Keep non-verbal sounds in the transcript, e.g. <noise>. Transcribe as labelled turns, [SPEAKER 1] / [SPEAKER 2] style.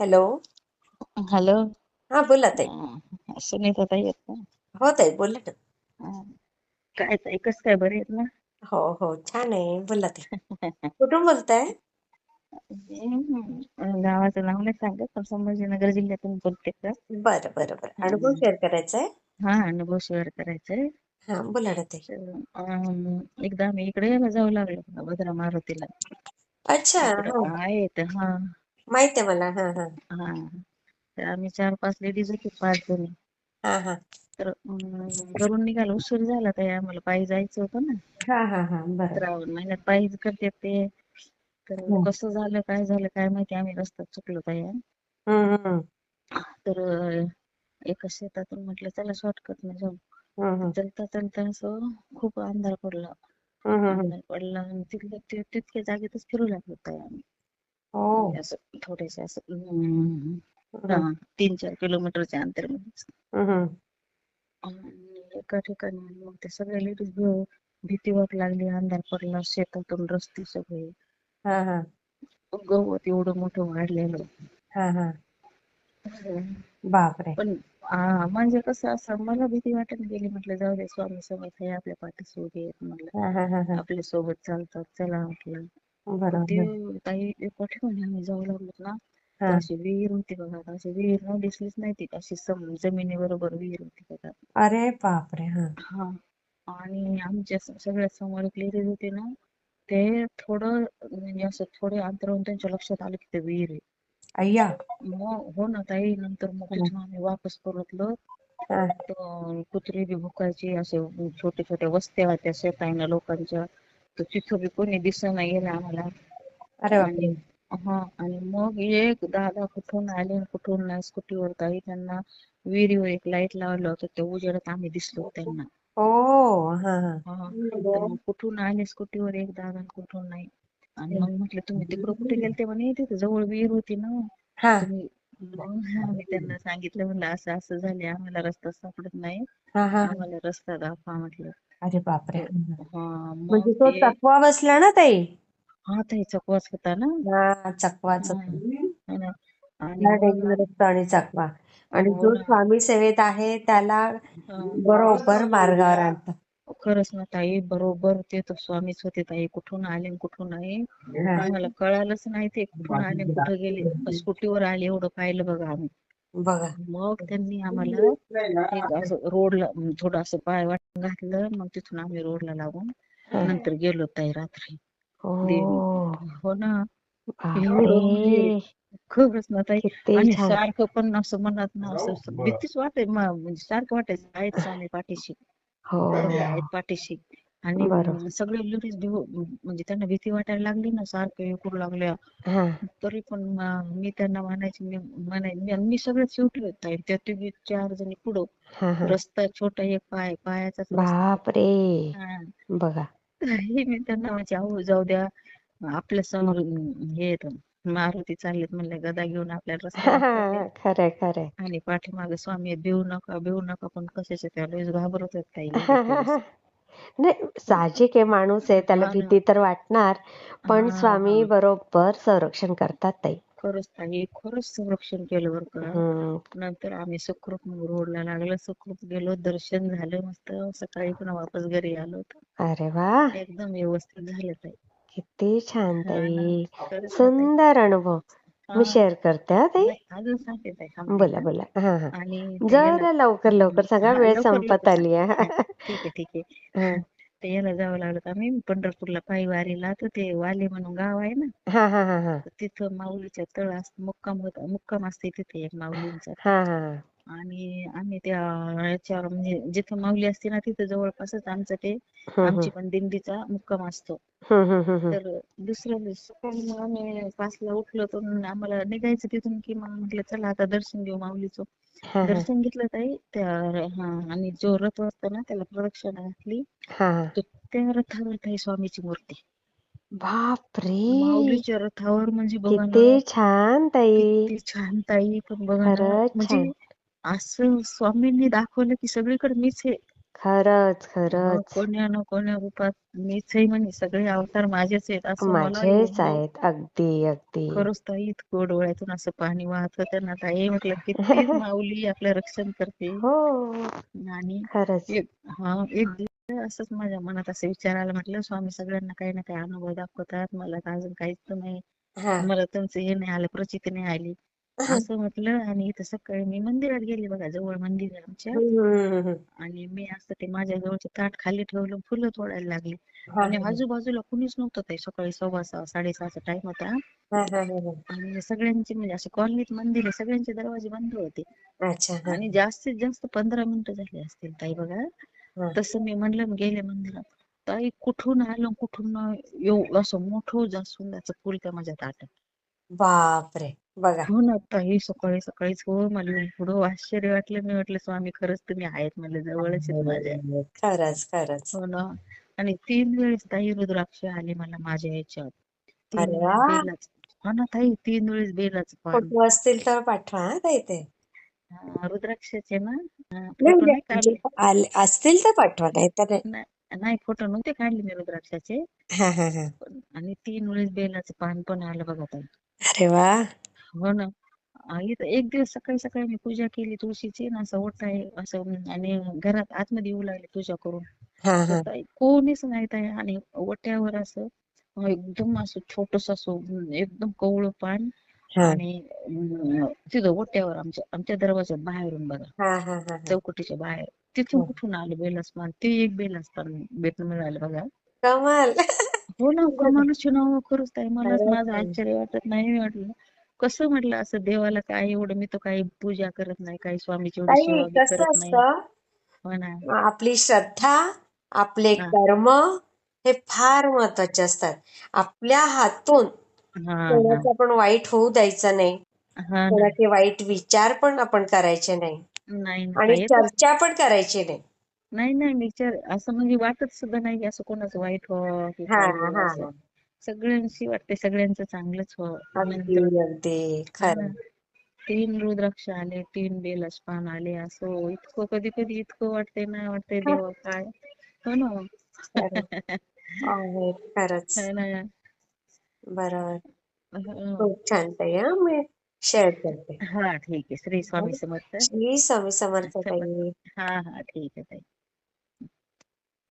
[SPEAKER 1] Hello.
[SPEAKER 2] Hello.
[SPEAKER 1] हा बोला ताई.
[SPEAKER 2] सुनीता ताई आहेत ना.
[SPEAKER 1] हो ताई बोला ना.
[SPEAKER 2] काय ताई कसं काय बरे आहेत ना?
[SPEAKER 1] हो हो छान आहे. बोला ताई. <laughs> कुठून बोलताय?
[SPEAKER 2] गावाचं नाव नाही सांगत पण संभाजीनगर जिल्ह्यातून बोलते का?
[SPEAKER 1] बरं बरं बरं. अनुभव शेअर करायचा आहे
[SPEAKER 2] हा अनुभव शेअर करायचंय.
[SPEAKER 1] हा बोला ना ताई.
[SPEAKER 2] तर, अं, एकदा आम्ही इकडे यायला जाऊ लागलो भद्रा मारुतीला.
[SPEAKER 1] अच्छा
[SPEAKER 2] इकडं
[SPEAKER 1] हा.
[SPEAKER 2] आहेत हा.
[SPEAKER 1] माहीत आहे मला. हा हा.
[SPEAKER 2] हा. तर आम्ही चार पाच लेडीज होतो पाच जणी.
[SPEAKER 1] हा हा.
[SPEAKER 2] तर अं, घरून निघायला उशीर झाला ताई आम्हाला पायी जायचं होतं ना.
[SPEAKER 1] हा हा हा. बरं.
[SPEAKER 2] श्रावण महिन्यात पायीच करते ते. तर कसं झालं काय झालं काय माहिती आम्ही रस्त्यात चुकलो ताई
[SPEAKER 1] हम्म हम्म
[SPEAKER 2] तर अं, एका शेतातून म्हटलं चला शॉर्टकट न जाऊ.
[SPEAKER 1] हम्म
[SPEAKER 2] चलता चलता असं खूप अंधार पडला.
[SPEAKER 1] हम्म हम्म
[SPEAKER 2] अंधार पडला आणि तिथल्या ति- तितक्या जागेतच फिरू लागलो ताई आम्ही.
[SPEAKER 1] हो
[SPEAKER 2] असं थोडेसे असं हम्म हा. तीन चार किलोमीटरच्या अंतरामध्ये एका ठिकाणी मग ते सगळ्या लेडीज भीती वाटू लागली अंधार पडला शेतातून रस्ते सगळे.
[SPEAKER 1] हा हा.
[SPEAKER 2] गवत एवढं मोठं वाढलेलं.
[SPEAKER 1] हा हा. बापरे.
[SPEAKER 2] पण म्हणजे कसं असं मला भीती वाटत गेली म्हटलं जाऊ दे स्वामी समर्थ हे आपल्या पाठीशी उभे आहेत म्हटलं
[SPEAKER 1] हा हा हा हा.
[SPEAKER 2] आपल्यासोबत चालतात चला म्हटलं. ते
[SPEAKER 1] बरोबर
[SPEAKER 2] काही एका ठिकाणी आम्ही जाऊ लागलो ना
[SPEAKER 1] हा
[SPEAKER 2] तर अशी विहीर होती बघा अशी विहीर न दिसलीच नाही ती अशी सम जमिनीबरोबर विहीर होती बघा
[SPEAKER 1] अरे बापरे हा
[SPEAKER 2] हा आणि आमच्या स- सगळ्यात समोर एक लेडीज होती ना ते थोडं म्हणजे असं थोडे अंतरावून त्यांच्या लक्षात आलं की ते विहीर आहे
[SPEAKER 1] अय्या
[SPEAKER 2] मग हो ना ताई नंतर मग
[SPEAKER 1] हा
[SPEAKER 2] तिथून आम्ही वापस परतलो
[SPEAKER 1] हा
[SPEAKER 2] तर कुत्री बी भुकायची असे छोटे छोटे वस्त्या होत्या शेतायनं लोकांच्या तिथं बी कोणी दिसेना गेलं आम्हाला.
[SPEAKER 1] अरे बापरे.
[SPEAKER 2] हा आणि मग एक दादा कुठून आले कुठून नाही स्कूटीवर ताई त्यांना विहिरीवर एक लाइट लावलं होतं त्या उजेडात आम्ही दिसलो त्यांना.
[SPEAKER 1] हो हा. हा
[SPEAKER 2] हा कुठून आले स्कूटीवर एक दादा कुठून नाही. आणि मग म्हटलं तुम्ही तिकडं कुठे गेलते? म्हणे तिथे जवळ विहीर होती ना. तुम्ही मी त्यांना सांगितलं म्हणलं असं असं झाले आम्हाला रस्ता सापडत नाही.
[SPEAKER 1] हा हा
[SPEAKER 2] आम्हाला रस्ता दाखवा म्हटलं.
[SPEAKER 1] अरे बापरे.
[SPEAKER 2] हा
[SPEAKER 1] म्हणजे तो चकवा बसला ना ताई?
[SPEAKER 2] हा ताई चकवाच होता ना?
[SPEAKER 1] हा चकवाच
[SPEAKER 2] हा है आणि
[SPEAKER 1] हा चकवा. आणि
[SPEAKER 2] हो
[SPEAKER 1] जो
[SPEAKER 2] ना.
[SPEAKER 1] स्वामी सेवेत आहे त्याला
[SPEAKER 2] हा.
[SPEAKER 1] बरोबर मार्गावर आणतात.
[SPEAKER 2] खरंच ना ताई बरोबर ते तर स्वामीच होते ताई कुठून आले आणि कुठून नाही. आम्हाला कळालंच नाही ते कुठून आले आणि कुठं गेले स्कूटीवर आले एवढं पाहिलं बघा आम्ही.
[SPEAKER 1] बघा.
[SPEAKER 2] मग त्यांनी आम्हाला एक असं रोडला थोडं असं पाय वाट घातलं मग तिथून आम्ही रोडला लागून नंतर गेलो ताई रात्री. देवी
[SPEAKER 1] हो
[SPEAKER 2] हो ना. एवढं म्हणजे खरंच ना ताई
[SPEAKER 1] किती
[SPEAKER 2] आणि
[SPEAKER 1] छान.
[SPEAKER 2] सारखं पण असं मनात ना असं असं भीतीच वाटे म- म्हणजे सारखं वाटायचं आहेत स्वामी पाठीशी.
[SPEAKER 1] हो.
[SPEAKER 2] खरं आहेत पाठीशी. आणि सगळे लेडीज म्हणजे त्यांना भीती वाटायला लागली ना सारखं हे करू लागल्या.
[SPEAKER 1] हा.
[SPEAKER 2] तरी पण म- मी त्यांना म्हणायचे मी म्हणाय मी सगळ्यात शेवटी होत आहे त्या तुम्ही चार जणी पुढं.
[SPEAKER 1] हा हा.
[SPEAKER 2] रस्ता छोटा एक पाय पायाचाच रस्ता.
[SPEAKER 1] बापरे!
[SPEAKER 2] हा.
[SPEAKER 1] बघा.
[SPEAKER 2] मी त्यांना म्हणजे अहो जाऊ द्या. आपल्यासमोर हे येत मारुती चाललेत म्हणलं गदा घेऊन आपल्याला रस्ता दाखवते
[SPEAKER 1] खरंय खरंय.
[SPEAKER 2] आणि पाठीमागे स्वामी आहेत, भिवू नका भिवू नका पण कशाचे त्या लयच घाबरत आहेत काही
[SPEAKER 1] नाही साहजिक आहे माणूस आहे त्याला
[SPEAKER 2] हा ना.
[SPEAKER 1] भीती तर वाटणार पण
[SPEAKER 2] हा
[SPEAKER 1] स्वामी
[SPEAKER 2] हा.
[SPEAKER 1] बरोबर संरक्षण करतात ताई.
[SPEAKER 2] खरंच ताई खरंच संरक्षण केलं बरं का.
[SPEAKER 1] हम्म.
[SPEAKER 2] नंतर आम्ही सुखरूप मग रोडला लागलं सुखरूप गेलो दर्शन झालं मस्त. सकाळी पुन्हा वापस घरी आलो
[SPEAKER 1] अरे वा.
[SPEAKER 2] एकदम व्यवस्थित झालं ताई.
[SPEAKER 1] किती छान ताई. सुंदर अनुभव मी शेअर करते हा ताई.
[SPEAKER 2] नाही अजून सांगते ताई थांबते
[SPEAKER 1] बोला बोला. हा हा.
[SPEAKER 2] आणि ते याला
[SPEAKER 1] जरा लवकर लवकर सगळा
[SPEAKER 2] हा
[SPEAKER 1] वेळ
[SPEAKER 2] लवकर
[SPEAKER 1] संपत
[SPEAKER 2] लवकर
[SPEAKER 1] आली आहे.
[SPEAKER 2] ठीक आहे ठीक आहे. <laughs> ते याला जावं लागलं आम्ही पंढरपूरला पायी वारीला तर ते वाले म्हणून गाव आहे ना.
[SPEAKER 1] हा हा हा हा.
[SPEAKER 2] तर तिथं माऊलीच्या तळास मुक्काम होता मुक्काम असते तिथे एक माऊलींचा.
[SPEAKER 1] हा हा.
[SPEAKER 2] आणि आम्ही त्या याच्यावर म्हणजे जिथं माऊली असते ना तिथं जवळपासच आमचं ते
[SPEAKER 1] हम्म
[SPEAKER 2] आमची पण दिंडीचा मुक्काम असतो. तर दुसऱ्या दिवशी सकाळी मग आम्ही पाचला उठलो तर आम्हाला निघायचं तिथून की मग म्हटलं चला आता दर्शन घेऊ माऊलीचं.
[SPEAKER 1] हा हा.
[SPEAKER 2] दर्शन घेतलं ताई त्या हा आणि जो रथ असतो ना त्याला प्रदक्षिणा घातली.
[SPEAKER 1] हा
[SPEAKER 2] तर त्या रथावर ताई स्वामीची मूर्ती.
[SPEAKER 1] बापरे!
[SPEAKER 2] माऊलीच्या रथावर म्हणजे बघा
[SPEAKER 1] किती
[SPEAKER 2] ना
[SPEAKER 1] छान ताई.
[SPEAKER 2] किती छान ताई पण बघा ना
[SPEAKER 1] खरंच
[SPEAKER 2] म्हणजे
[SPEAKER 1] छान.
[SPEAKER 2] असं स्वामींनी दाखवलं की सगळीकडे मीच आहे
[SPEAKER 1] खरंच
[SPEAKER 2] मग
[SPEAKER 1] खरंच.
[SPEAKER 2] कोण्या ना कोण्या रूपात मीच आहे म्हणे सगळे अवतार माझेच आहेत असं मला
[SPEAKER 1] माझेच
[SPEAKER 2] एवढं
[SPEAKER 1] आहेत अगदी अगदी.
[SPEAKER 2] खरंच ताई इतकं डोळ्यातून असं पाणी वाहत होतं ना ताई म्हटलं किती <laughs> माऊली आपलं रक्षण करते.
[SPEAKER 1] हो
[SPEAKER 2] आणि
[SPEAKER 1] खरंच.
[SPEAKER 2] एक हा एक दिवस असंच माझ्या मनात असं विचार आला म्हटलं स्वामी सगळ्यांना काही ना काही अनुभव दाखवतात मला तर अजून काहीच नाही.
[SPEAKER 1] हा.
[SPEAKER 2] मला तुमचं हे नाही आलं प्रचिती नाही आली. असं म्हटलं आणि इथं सकाळी मी मंदिरात गेले बघा जवळ मंदिर आहे आमच्या. आणि मी असं ते माझ्या जवळचे ताट खाली ठेवलं फुलं तोडायला लागली. आणि आजूबाजूला कुणीच नव्हतं ते सकाळी सव्वा सहा साडेसहाचा टाइम होता. आणि सगळ्यांचे म्हणजे असे कॉलनीत मंदिर आहे सगळ्यांचे दरवाजे बंद होते. आणि जास्तीत जास्त पंधरा मिनिटं झाली असतील ताई बघा. तसं मी म्हणलं गेले मंदिरात. ताई कुठून आलं कुठून एव असं मोठं जास्वंदाचं फुल त्या माझ्या ताटात.
[SPEAKER 1] बापरे! बघा.
[SPEAKER 2] हो ना ताई सकाळी सकाळीच हो मला पुढं आश्चर्य वाटलं. मी म्हटलं स्वामी खरंच तुम्ही आहेत म्हणलं जवळच आहेत माझ्या.
[SPEAKER 1] खरंच खरंच.
[SPEAKER 2] हो ना. आणि तीन वेळेस ताई रुद्राक्ष आले मला माझ्या ह्याच्यात तीन
[SPEAKER 1] अरे
[SPEAKER 2] वेळेस
[SPEAKER 1] वा.
[SPEAKER 2] बेलाच. हो ना ताई तीन वेळेस बेलाचं पान
[SPEAKER 1] फोटो असतील तर पाठवा हा ताई ते.
[SPEAKER 2] हा, रुद्राक्षाचे ना?
[SPEAKER 1] नाही
[SPEAKER 2] फोटो
[SPEAKER 1] म्हणजे
[SPEAKER 2] नाही काढले.
[SPEAKER 1] जे आले- असतील तर पाठवा नाही नाही.
[SPEAKER 2] नाही नाही, फोटो नव्हते काढले मी रुद्राक्षाचे.
[SPEAKER 1] हा हा हा.
[SPEAKER 2] पण आणि तीन वेळेस बेलाचं पान पण आलं बघा ताई.
[SPEAKER 1] अरे वा.
[SPEAKER 2] हो ना. आ, इथं एक दिवस सकाळी सकाळी मी पूजा केली तुळशीची ना असं ओठ आहे असं आणि घरात आतमध्ये येऊ लागले पूजा करून.
[SPEAKER 1] हा
[SPEAKER 2] तर
[SPEAKER 1] हा
[SPEAKER 2] ताई कोणीच नाही ताई आणि ओट्यावर असं अं, एकदम असं छोटस असं एकदम कवळं पान
[SPEAKER 1] हा.
[SPEAKER 2] आणि अं, तिथं ओट्यावर आमच्या आमच्या दरवाज्यात बाहेरून बघा.
[SPEAKER 1] हा हा हा हा.
[SPEAKER 2] चौकटीच्या बाहेर. तिथून
[SPEAKER 1] हो.
[SPEAKER 2] कुठून आलं बेलाच पान ते एक बेलाच पान भेटून मिळालं बघा.
[SPEAKER 1] कमाल.
[SPEAKER 2] हो ना कमालच नाव खरंच ताई. मलाच
[SPEAKER 1] खरंच
[SPEAKER 2] माझं. आश्चर्य वाटत नाही मी म्हटलं. कसं म्हटलं असं देवाला काय एवढं मी तर काही पूजा करत नाही काही स्वामीची एवढी सेवा बी करत नाही. हो ना.
[SPEAKER 1] आपली श्रद्धा आपले. कर्म हे फार महत्त्वाचे असतात. आपल्या हातून कोणाचा पण वाईट होऊ द्यायचं नाही. कोणाचे वाईट विचार पण आपण करायचे नाही. आणि चर्चा पण करायची नाही.
[SPEAKER 2] नाही नाही विचार असं म्हणजे वाटत सुद्धा नाही की असं कोणाचं वाईट हो की
[SPEAKER 1] हा
[SPEAKER 2] हो
[SPEAKER 1] हा.
[SPEAKER 2] असं. सगळ्यांशी वाटते सगळ्यांचं चांगलंच हो
[SPEAKER 1] अगदी
[SPEAKER 2] नंतर
[SPEAKER 1] अगदी
[SPEAKER 2] हा.
[SPEAKER 1] खरं
[SPEAKER 2] तीन रुद्राक्ष आले तीन बेलच पान आले असं इतकं कधी कधी इतकं वाटतंय नाही वाटतंय देवा काय. हो ना.
[SPEAKER 1] खरं. आहे खरंच.
[SPEAKER 2] है ना.
[SPEAKER 1] बरोबर.
[SPEAKER 2] हो.
[SPEAKER 1] खूप छान ताई हा मी शेअर करते.
[SPEAKER 2] हा ठीक आहे. श्री स्वामी समर्थ.
[SPEAKER 1] श्री स्वामी समर्थ
[SPEAKER 2] समर्थ
[SPEAKER 1] ताई.
[SPEAKER 2] हा हा ठीक आहे ताई.